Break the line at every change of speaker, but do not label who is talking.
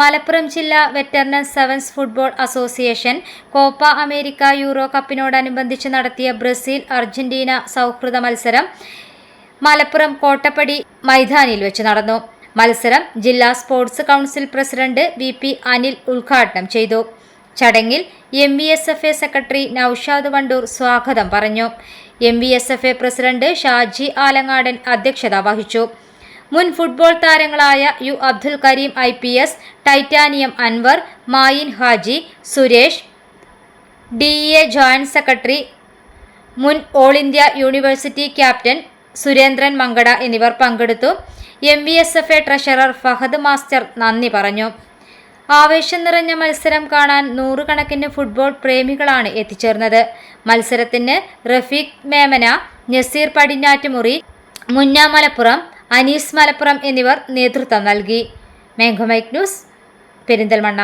മലപ്പുറം ജില്ലാ veteran sevens football association Copa America Euro കപ്പിനോടനുബന്ധിച്ച് നടത്തിയ Brazil Argentina സൗഹൃദ മത്സരം മലപ്പുറം കോട്ടപ്പടി മൈതാനിയിൽ വെച്ച് നടന്നു. മത്സരം ജില്ലാ sports council president V P Anil ഉദ്ഘാടനം ചെയ്തു. ചടങ്ങിൽ M V S F A secretary Naushad Wandoor സ്വാഗതം പറഞ്ഞു. M V S F A president Shaji Alangadan അധ്യക്ഷത വഹിച്ചു. മുൻ ഫുട്ബോൾ താരങ്ങളായ U Abdul Kareem I P S titanium Anwar Mayin Haji Suresh D A joint secretary മുൻ all India university captain Surendran Mankada എന്നിവർ പങ്കെടുത്തു. M V S F A treasurer Fahad master നന്ദി പറഞ്ഞു. ആവേശം നിറഞ്ഞ മത്സരം കാണാൻ നൂറുകണക്കിന് ഫുട്ബോൾ പ്രേമികളാണ് എത്തിച്ചേർന്നത്. മത്സരത്തിന് റഫീഖ് മേമന നസീർ പടിഞ്ഞാറ്റുമുറി മുന്ന മലപ്പുറം അനീസ് മലപ്പുറം എന്നിവർ നേതൃത്വം നൽകി. മേഘമൈക് ന്യൂസ് പെരിന്തൽമണ്ണ.